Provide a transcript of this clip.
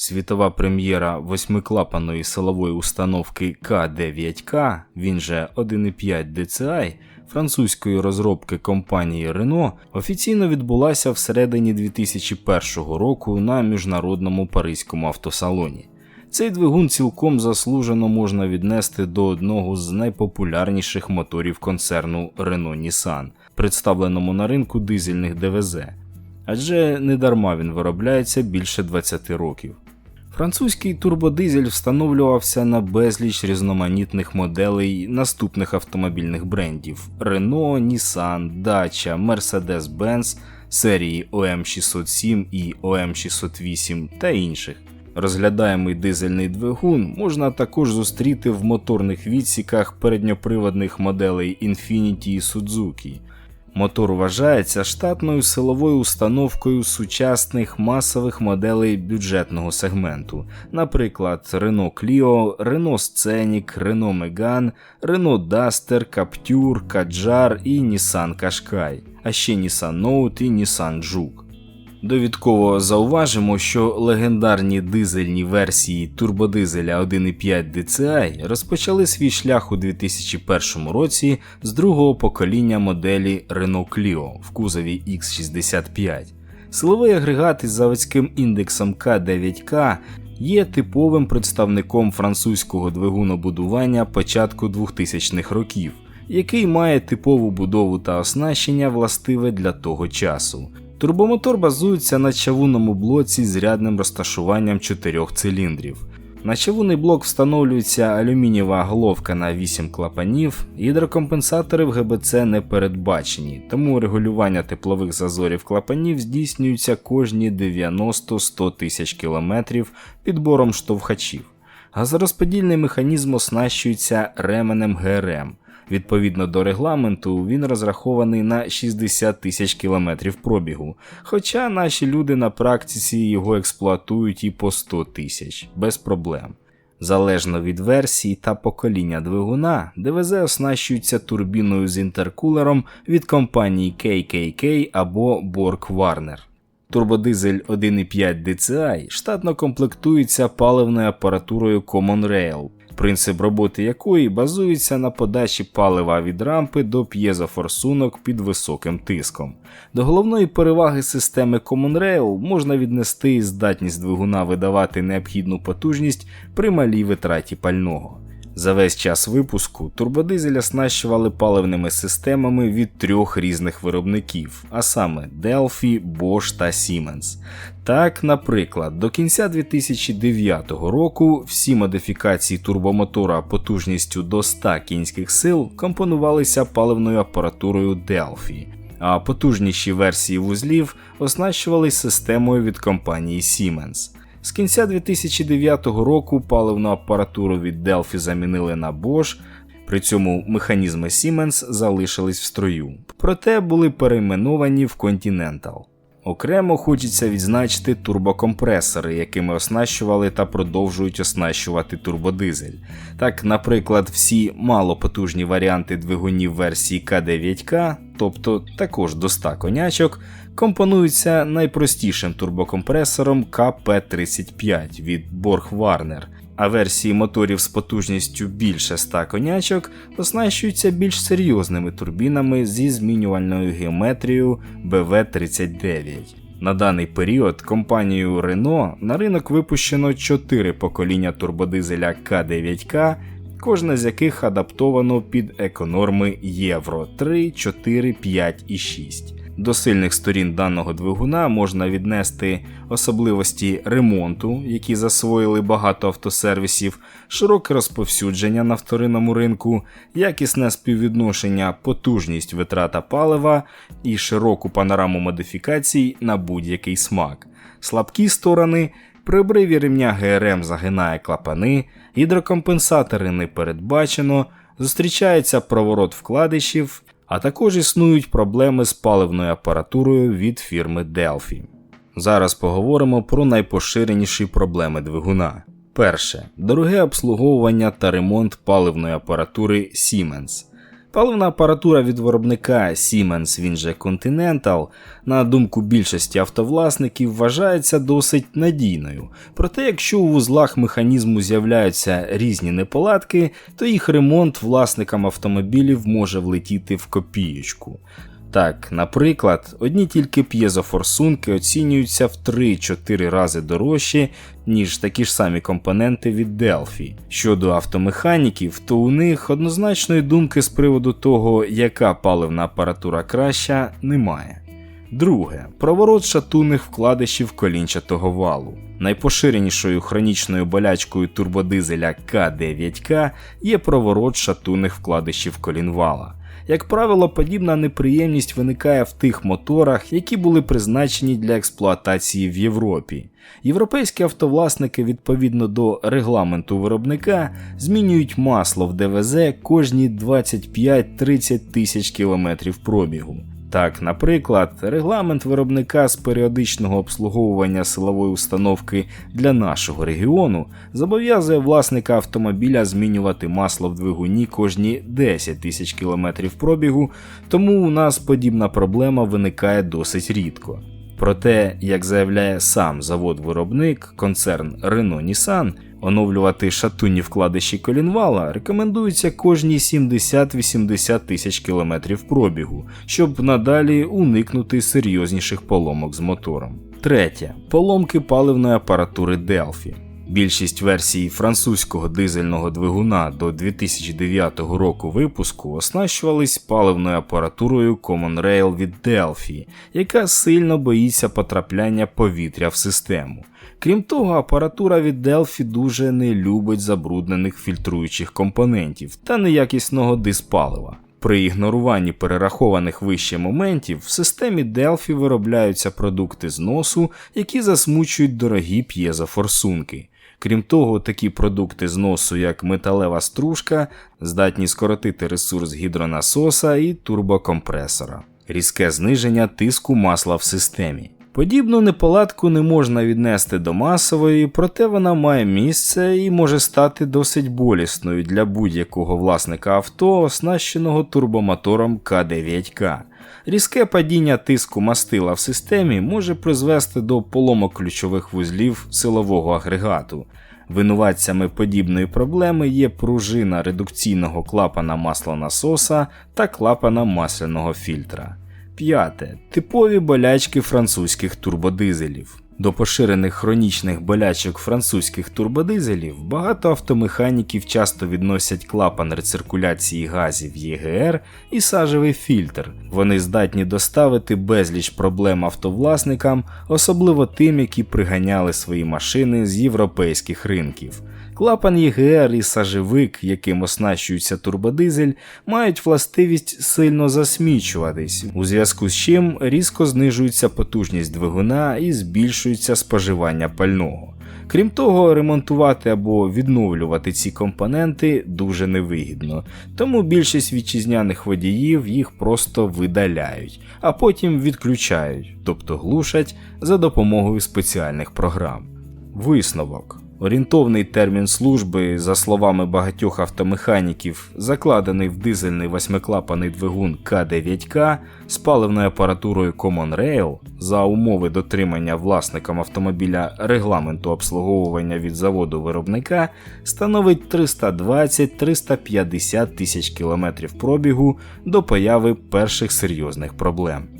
Світова прем'єра восьмиклапаної силової установки К9К, він же 1,5 DCI, французької розробки компанії Renault, офіційно відбулася всередині 2001 року на міжнародному паризькому автосалоні. Цей двигун цілком заслужено можна віднести до одного з найпопулярніших моторів концерну Renault Nissan, представленому на ринку дизельних ДВЗ, адже недарма він виробляється більше 20 років. Французький турбодизель встановлювався на безліч різноманітних моделей наступних автомобільних брендів Renault, Nissan, Dacia, Mercedes-Benz серії OM607 і OM608 та інших. Розглядаємий дизельний двигун можна також зустріти в моторних відсіках передньоприводних моделей Infiniti і Suzuki. Мотор вважається штатною силовою установкою сучасних масових моделей бюджетного сегменту, наприклад, Renault Clio, Renault Scenic, Renault Megane, Renault Duster, Captur, Kadjar і Nissan Qashqai, а ще Nissan Note і Nissan Juke. Довідково зауважимо, що легендарні дизельні версії турбодизеля 1.5 DCI розпочали свій шлях у 2001 році з другого покоління моделі Renault Clio в кузові X65. Силовий агрегат із заводським індексом К9К є типовим представником французького двигунобудування початку 2000-х років, який має типову будову та оснащення властиве для того часу. Турбомотор базується на чавунному блоці з рядним розташуванням чотирьох циліндрів. На чавунний блок встановлюється алюмінієва головка на 8 клапанів, гідрокомпенсатори в ГБЦ не передбачені, тому регулювання теплових зазорів клапанів здійснюється кожні 90-100 тисяч кілометрів підбором штовхачів. Газорозподільний механізм оснащується ременем ГРМ. Відповідно до регламенту, він розрахований на 60 тисяч кілометрів пробігу, хоча наші люди на практиці його експлуатують і по 100 тисяч без проблем. Залежно від версії та покоління двигуна, ДВЗ оснащується турбіною з інтеркулером від компанії KKK або Borg Warner. Турбодизель 1.5 DCI штатно комплектується паливною апаратурою Common Rail, принцип роботи якої базується на подачі палива від рампи до п'єзофорсунок під високим тиском. До головної переваги системи Common Rail можна віднести здатність двигуна видавати необхідну потужність при малій витраті пального. За весь час випуску турбодизель оснащували паливними системами від трьох різних виробників, а саме Delphi, Bosch та Siemens. Так, наприклад, до кінця 2009 року всі модифікації турбомотора потужністю до 100 кінських сил компонувалися паливною апаратурою Delphi, а потужніші версії вузлів оснащувались системою від компанії Siemens. З кінця 2009 року паливну апаратуру від Delphi замінили на Bosch, при цьому механізми Siemens залишились в строю, проте були перейменовані в Continental. Окремо хочеться відзначити турбокомпресори, якими оснащували та продовжують оснащувати турбодизель. Так, наприклад, всі малопотужні варіанти двигунів версії К9К, тобто також до 100 конячок, компонуються найпростішим турбокомпресором КП35 від Borg Warner, а версії моторів з потужністю більше 100 конячок оснащуються більш серйозними турбінами зі змінювальною геометрією BV39. На даний період компанією Renault на ринок випущено 4 покоління турбодизеля К9К, кожне з яких адаптовано під еконорми Євро 3, 4, 5 і 6. До сильних сторін даного двигуна можна віднести особливості ремонту, які засвоїли багато автосервісів, широке розповсюдження на вторинному ринку, якісне співвідношення, потужність витрата палива і широку панораму модифікацій на будь-який смак. Слабкі сторони. При обриві ремня ГРМ загинає клапани, гідрокомпенсатори не передбачено, зустрічається проворот вкладишів а також існують проблеми з паливною апаратурою від фірми Delphi. Зараз поговоримо про найпоширеніші проблеми двигуна. Перше дороге обслуговування та ремонт паливної апаратури Siemens. Паливна апаратура від виробника Siemens, він же Continental, на думку більшості автовласників, вважається досить надійною. Проте, якщо у вузлах механізму з'являються різні неполадки, то їх ремонт власникам автомобілів може влетіти в копієчку. Так, наприклад, одні тільки п'єзофорсунки оцінюються в 3-4 рази дорожче, ніж такі ж самі компоненти від Delphi. Щодо автомеханіків, то у них однозначної думки з приводу того, яка паливна апаратура краща, немає. Друге проворот шатунних вкладишів колінчатого валу. Найпоширенішою хронічною болячкою турбодизеля К9К є проворот шатунних вкладишів колінвала. Як правило, подібна неприємність виникає в тих моторах, які були призначені для експлуатації в Європі. Європейські автовласники відповідно до регламенту виробника змінюють масло в ДВЗ кожні 25-30 тисяч кілометрів пробігу. Так, наприклад, регламент виробника з періодичного обслуговування силової установки для нашого регіону зобов'язує власника автомобіля змінювати масло в двигуні кожні 10 тисяч кілометрів пробігу, тому у нас подібна проблема виникає досить рідко. Проте, як заявляє сам завод-виробник, концерн Renault Nissan, оновлювати шатунні вкладиші колінвала рекомендується кожні 70-80 тисяч кілометрів пробігу, щоб надалі уникнути серйозніших поломок з мотором. Третє. Поломки паливної апаратури Delphi. Більшість версій французького дизельного двигуна до 2009 року випуску оснащувались паливною апаратурою Common Rail від Delphi, яка сильно боїться потрапляння повітря в систему. Крім того, апаратура від Delphi дуже не любить забруднених фільтруючих компонентів та неякісного диспалива. При ігноруванні перерахованих вище моментів в системі Delphi виробляються продукти зносу, які засмучують дорогі п'єзофорсунки. Крім того, такі продукти зносу, як металева стружка, здатні скоротити ресурс гідронасоса і турбокомпресора, різке зниження тиску масла в системі. Подібну неполадку не можна віднести до масової, проте вона має місце і може стати досить болісною для будь-якого власника авто, оснащеного турбомотором К9К. Різке падіння тиску мастила в системі може призвести до поломок ключових вузлів силового агрегату. Винуватцями подібної проблеми є пружина редукційного клапана маслонасоса та клапана масляного фільтра. П'яте. Типові болячки французьких турбодизелів. До поширених хронічних болячок французьких турбодизелів багато автомеханіків часто відносять клапан рециркуляції газів ЄГР і сажевий фільтр. Вони здатні доставити безліч проблем автовласникам, особливо тим, які приганяли свої машини з європейських ринків. Клапан ЄГР і сажевик, яким оснащується турбодизель, мають властивість сильно засмічуватись, у зв'язку з чим різко знижується потужність двигуна і збільшується споживання пального. Крім того, ремонтувати або відновлювати ці компоненти дуже невигідно, тому більшість вітчизняних водіїв їх просто видаляють, а потім відключають, тобто глушать за допомогою спеціальних програм. Висновок. Орієнтовний термін служби, за словами багатьох автомеханіків, закладений в дизельний восьмиклапаний двигун К9К з паливною апаратурою Common Rail за умови дотримання власникам автомобіля регламенту обслуговування від заводу виробника становить 320-350 тисяч кілометрів пробігу до появи перших серйозних проблем.